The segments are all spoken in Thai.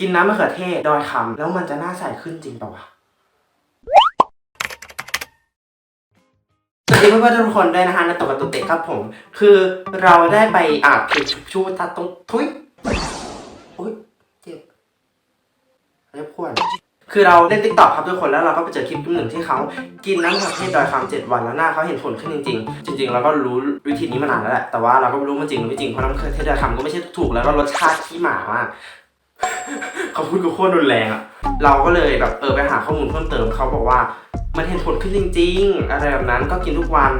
กินน้ำมะเขือเทศดอยคำแล้วมันจะหน้าใสขึ้นจริงป่าวะสวัสดีเพื่อนๆทุกคนด้วยนะคะในตกกับตุเตะครับผม คือเราได้ไปอาบเพชูตัดตรงทุยอุ้ยเจ็บเรียบพวนคือเราเล่นติ๊กต็อกครับทุกคนแล้วเราก็ไปเจอคลิปหนึ่งที่เขากินน้ำมะเขือเทศดอยคำเจ็ดวันแล้วหน้าเขาเห็นผลขึ้นจริงๆ จริง ๆ เราก็รู้วิธีนี้มานานแล้วแหละแต่ว่าเราก็ไม่รู้มันจริงหรือไม่จริงเพราะน้ำมะเขือเทศดอยคำก็ไม่ใช่ถูกแล้วก็รสชาติขี้หมามาก เขาพูดกับโคตรรุนแรงอะเราก็เลยแบบเออไปหาข้อมูลเพิ่มเติมเขาบอกว่า มันเห็นผลขึ้นจริง ๆ อะไรแบบนั้นก็กินทุกวัน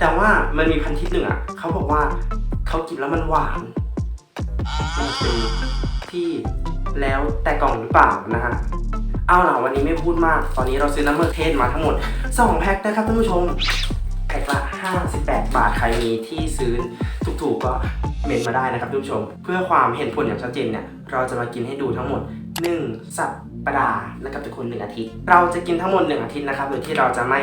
แต่ว่ามันมีพันทิปหนึ่งอะเขาบอกว่าเขากินแล้วมันหวานมันเป็นที่แล้วแต่กล่องหรือเปล่านะฮะเอาล่ะวันนี้ไม่พูดมาก ตอนนี้เราซื้อน้ำมันเทศมาทั้งหมด 2 แพ็คนะครับท่านผู้ชม แพ็คละ 58 บาท ใครมีที่ซื้อถูกๆก็ เมนมาได้นะครับท่านผู้ชม เพื่อความเห็นผลอย่างชัดเจนเนี่ยเราจะมากินให้ดูทั้งหมด 1 สัปดาห์นะครับทุกคน1อาทิตย์ เราจะกินทั้งหมด 1 อาทิตย์นะครับโดยที่เราจะไม่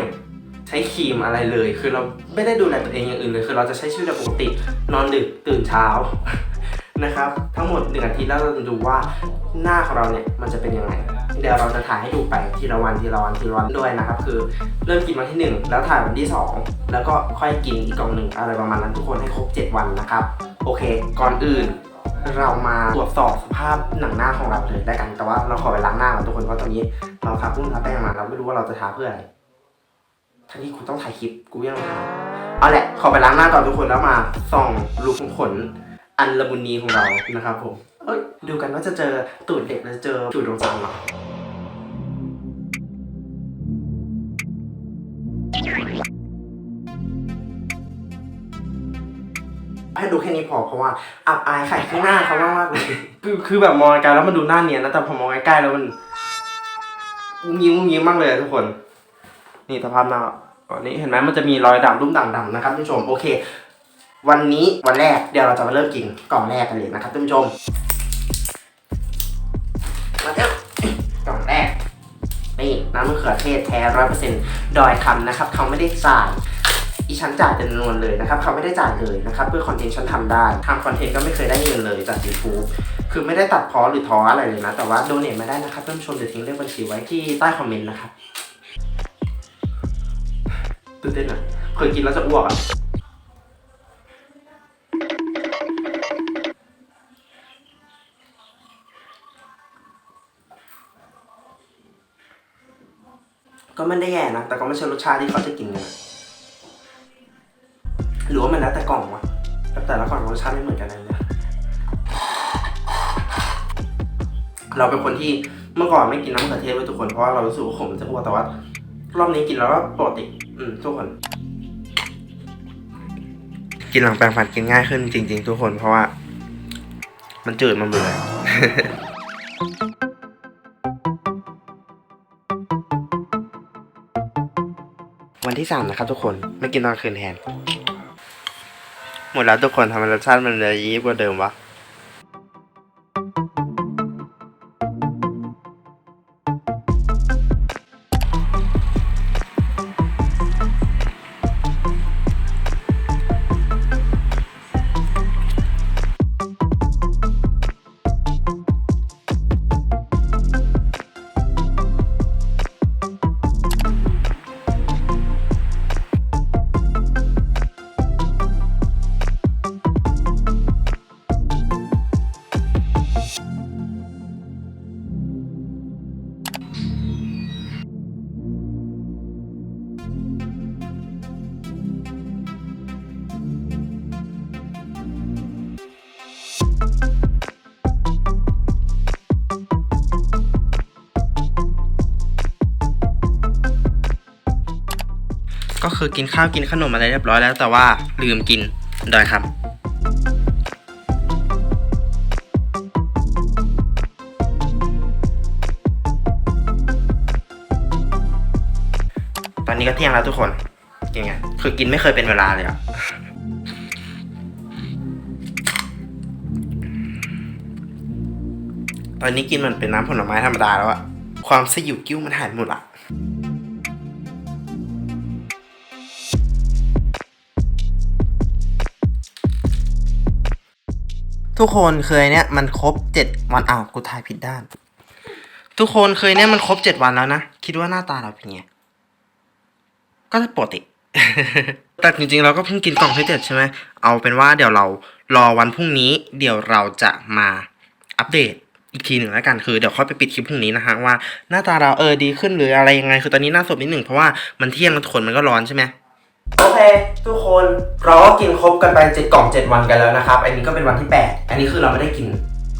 ใช้ครีมอะไรเลย คือเราไม่ได้ดูแลตัวเองอย่างอื่นเลย คือเราจะใช้ชีวิตแบบปกติ นอนดึกตื่นเช้านะครับ ทั้งหมด 1 อาทิตย์แล้วเราจะดูว่าหน้าของเราเนี่ยมันจะเป็นยังไง เดี๋ยวเราจะถ่ายให้ดูไปทีละวันทีละวันทีละวันด้วยนะครับ คือเริ่มกินวันที่ 1 แล้วถ่ายวันที่ 2 แล้วก็ค่อยกินอีกกล่องหนึ่งอะไรประมาณนั้นทุกคนให้ครบ 7 วันนะครับ โอเค ก่อนอื่นเรามาตรวจสอบสภาพหนังหน้าของเราเลยได้กัน แต่ว่าเราขอไปล้างหน้าก่อนทุกคน เพราะตอนนี้เราทาพุ่งทาแป้งมา เราไม่รู้ว่าเราจะทาเพื่ออะไร ทั้งที่กูต้องถ่ายคลิป กูยังไม่ทาเอาแหละ ขอไปล้างหน้าก่อนทุกคนแล้วมาส่องรูขุมขนอันละมุนนีของเรา นะครับผม เอ้ย ดูกันว่าจะเจอตูดเด็กหรือเจอตูดดวงจันทร์เหรอ ให้ดูแค่นี้พอเพราะว่าอับอายไข่ข้างหน้าเขามากมากๆเลยคือคือแบบมองไกลๆแล้วมันดูหน้าเนียนนะแต่พอมองใกล้ๆแล้วมันงุ้งยิ้มงุ้งยิ้มมากเลยอะทุกคน นี่สภาพหน้าอ๋อนี่เห็นไหมมันจะมีรอยด่างรุ่มด่างดำนะครับท่านผู้ชมโอเค วันนี้วันแรกเดี๋ยวเราจะมาเริ่มกินกล่องแรกกันเลยนะครับท่านผู้ชมมาเถอะกล่องแรกนี่น้ำมะเขือเทศแท้ร้อยเปอร์เซ็นต์ดอยคำนะครับเขาไม่ได้จ่าย อีฉันจ่ายเป็นจำนวนเลยนะครับเขาไม่ได้จ่ายเลยนะครับเพื่อคอนเทนต์ฉันทำได้ทำคอนเทนต์ก็ไม่เคยได้เงินเลยจาก YouTube คือไม่ได้ตัดพอหรือท้ออะไรเลยนะ แต่ว่าโดเนทมาได้นะครับท่านผู้ชมเดี๋ยวทิ้งเลขบัญชีไว้ที่ใต้คอมเมนต์นะครับตื่นเต้นอะเคยกินแล้วจะอ้วกอะก็ไม่ได้แย่นะ แต่ก็ไม่ใช่รสชาติที่เขาจะกินกันะ รือว่ามันแล้วแต่กล่องวะแแต่ละกล่องรสชาติไม่เหมือนกันเลยนะเราเป็นคนที่เมื่อก่อนไม่กินน้ำมะเขือเทศด้วยทุกคนเพราะว่าเรารู้สึกว่าขมจะอ้วกแต่ว่ารอบนี้กินแล้วก็ปกติ อืมทุกคน กินหลังแปรงฟันกินง่ายขึ้นจริง ๆ ทุกคนเพราะว่า มันจืดมันเบื่อวันที่สามนะครับทุกคนไม่กินตอนคืนแทน หมดแล้วทุกคนทำไมรสชาติมันเลยยีบกว่าเดิมวะ ก็คือกินข้าวกินขนมอะไรเรียบร้อยแล้วแต่ว่าลืมกินดอยครับ นี้ก็เที่ยงแล้วทุกคนยังไงคือกินไม่เคยเป็นเวลาเลยอะตอนนี้กินมันเป็นน้ำผลไม้ธรรมดาแล้วอะความสยิวกิ้วมันหายหมดละททุกคนเคยเนี่ยมันครบเจ็ดวันอ้าวกูถ่ายผิดด้าน ทุกคนเคยเนี่ยมันครบเจ็ดวันแล้วนะ คิดว่าหน้าตาเราเป็นไง ก็ปกติ แต่จริงๆเราก็เพิ่งกินกล่องที่เจ็ดใช่ไหมเอาเป็นว่าเดี๋ยวเรารอวันพรุ่งนี้ เดี๋ยวเราจะมาอัปเดตอีกทีหนึ่งแล้วกันคือเดี๋ยวค่อยไปปิดคลิปพรุ่งนี้นะฮะว่าหน้าตาเราเออดีขึ้นหรืออะไรยังไง คือตอนนี้หน้าสดนิดหนึ่งเพราะว่ามันเที่ยงแล้วทุกคนมันก็ร้อนใช่ไหมโอเค ทุกคนเราก็กินครบกันไปเจ็ดกล่องเจ็ดวันกันแล้วนะครับ อันนี้ก็เป็นวันที่แปดอันนี้คือเราไม่ได้กิน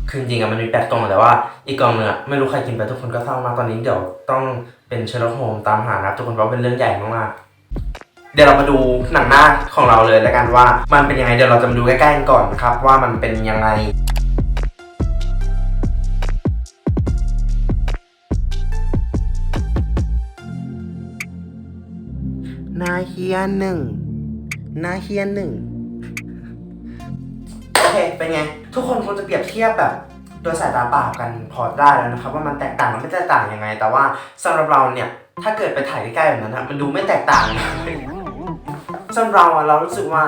คือจริงๆอะมันมีแปดกล่องแต่ว่าอีกกล่องหนึงอะไม่รู้ใครกินไปทุกคนก็เศร้ามากตอนนี้เดี๋ยวต้อง เป็นเชลโฮมตามหานะครับทุกคนเพราะเป็นเรื่องใหญ่มากๆเดี๋ยวเรามาดูหนังหน้าของเราเลยแล้วกันว่า มันเป็นยังไงเดี๋ยวเราจะมาดูใกล้ๆกันก่อนนะครับว่ามันเป็นยังไงนาเฮียหนึ่งนาเฮียหนึ่งโอเคเป็นไง ทุกคนคงจะเปรียบเทียบแบบ โดยสายตาเปล่ากันพอได้แล้วนะครับ ว่ามันแตกต่างมันไม่แตกต่างยังไง แต่ว่าสำหรับเราเนี่ยถ้าเกิดไปถ่ายใกล้ๆแบบนั้นนะมันดูไม่แตกต่างสำหรับเราอะเรารู้สึกว่า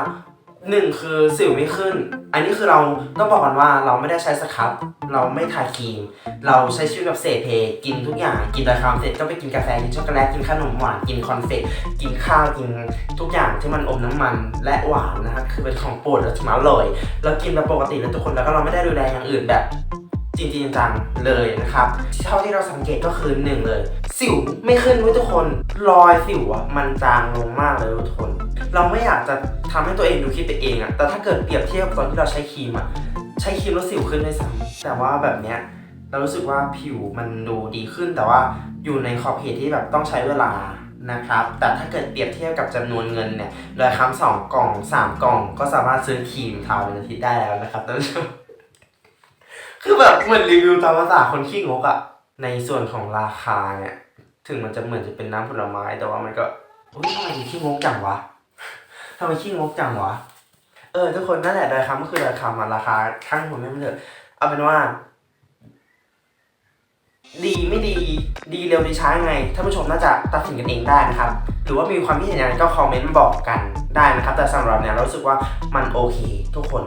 หนึ่งคือสิวไม่ขึ้น อันนี้คือเราต้องบอกกันว่าเราไม่ได้ใช้สครับ เราไม่ทาครีม เราใช้ชีวิตแบบเสเพกินทุกอย่าง กินแต่คำเสร็จก็ไปกินกาแฟ กินช็อกโกแลต กินขนมหวาน กินคอนเฟกต์กินข้าว กินทุกอย่างที่มันอมน้ำมันและหวานนะครับคือเป็นของโปรดและถึงอร่อยเรากินแบบปกติแล้วทุกคนแล้วก็เราไม่ได้ดูแลอย่างอื่นแบบ จริงๆจังเลยนะครับ เท่าที่เราสังเกตก็คือหนึ่งเลย สิวไม่ขึ้นเว้ยทุกคน รอยสิวอะมันจางลงมากเลยทุกคน เราไม่อยากจะทำให้ตัวเองดูคิดไปเองอะแต่ถ้าเกิดเปรียบเทียบตอนที่เราใช้ครีมอะใช้ครีมแล้วสิวขึ้นด้วยซ้ำแต่ว่าแบบเนี้ยเรารู้สึกว่าผิวมันดูดีขึ้น แต่ว่าอยู่ในขอบเขตที่แบบต้องใช้เวลานะครับ แต่ถ้าเกิดเปรียบเทียบกับจำนวนเงินเนี่ยโดยคำสองกล่องสามกล่อง ก็สามารถซื้อครีมทาเป็นอาทิตย์ได้แล้วนะครับท่านผู้ชม คือแบบเหมือนรีวิวตามภาษาคนขี้งกอะในส่วนของราคาเนี่ย ถึงมันจะเหมือนจะเป็นน้ำผลไม้แต่ว่ามันก็อุ้ยทำไมขี้งกจังวะทำไมขี้งกจังวะ เออทุกคนนั่นแหละดอยคำก็คือดอยคำมันราคาข้างผมไม่เถอะเอาเป็นว่า ดีไม่ดีดีเร็วดีช้าไงท่านผู้ชมน่าจะตัดสินกันเองได้นะครับ หรือว่ามีความคิดเห็นยังไงก็คอมเมนต์มาบอกกันได้นะครับ แต่สำหรับเนี่ยเรารู้สึกว่ามันโอเค ทุกคน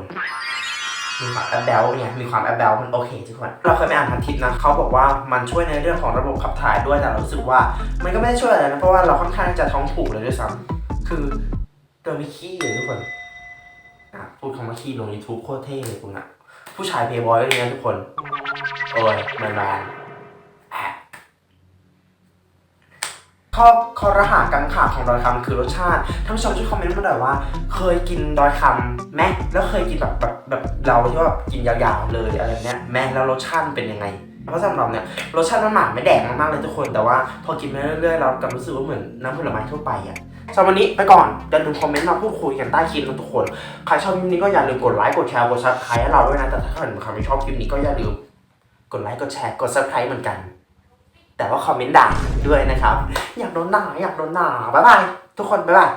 มีความแอบแบลเนี่ยมีความแอบแบลมันโอเคทุกคนเราเคยไปอ่านพันทิปนะเขาบอกว่ามันช่วยในเรื่องของระบบขับถ่ายด้วยแต่เรารู้สึกว่า มันก็ไม่ได้ช่วยอะไรนะเพราะว่าเราค่อนข้างจะท้องผูกเลยด้วยซ้ำคือเดินไม่ขี้เลยทุกคนอะพูดคำว่าขี้ลงยูทูบโคตรเท่เลยคุณอะผู้ชายเพย์บอยเลยนะทุกคนโอ้ยแมนแมนอะ ข้อข้อรหัสกังขาของดอยคำคือรสชาติท่านผู้ชมช่วยคอมเมนต์มาหน่อยว่า เคยกินดอยคำไหมแล้วเคยกินแบบแบบแบบเราที่ว่าแบบกินยาวๆเลยอะไรเนี้ยแม่แล้วรสชาติมันเป็นยังไงเพราะสำหรับเนี่ยรสชาติมันหมาไม่แดกมากๆเลยทุกคนแต่ว่าพอกินไปเรื่อยๆเรากลับรู้สึกว่าเหมือนน้ำผลไม้ทั่วไปอะสำหรับวันนี้ไปก่อนอย่าลืมคอมเมนต์มาพูดคุยกันใต้คลิปนะทุกคนใครชอบคลิปนี้ก็อย่าลืมกดไลค์กดแชร์กดซับสไครต์ให้เราด้วยนะแต่ถ้าใครไม่ชอบคลิปนี้ก็อย่าลืมกดไลค์กดแชร์กดซับสไครต์เหมือนกัน แต่ว่าคอมเมนต์ด่าด้วยนะครับ อยากโดนด่าอยากโดนด่าบ๊ายบายทุกคนบ๊ายบาย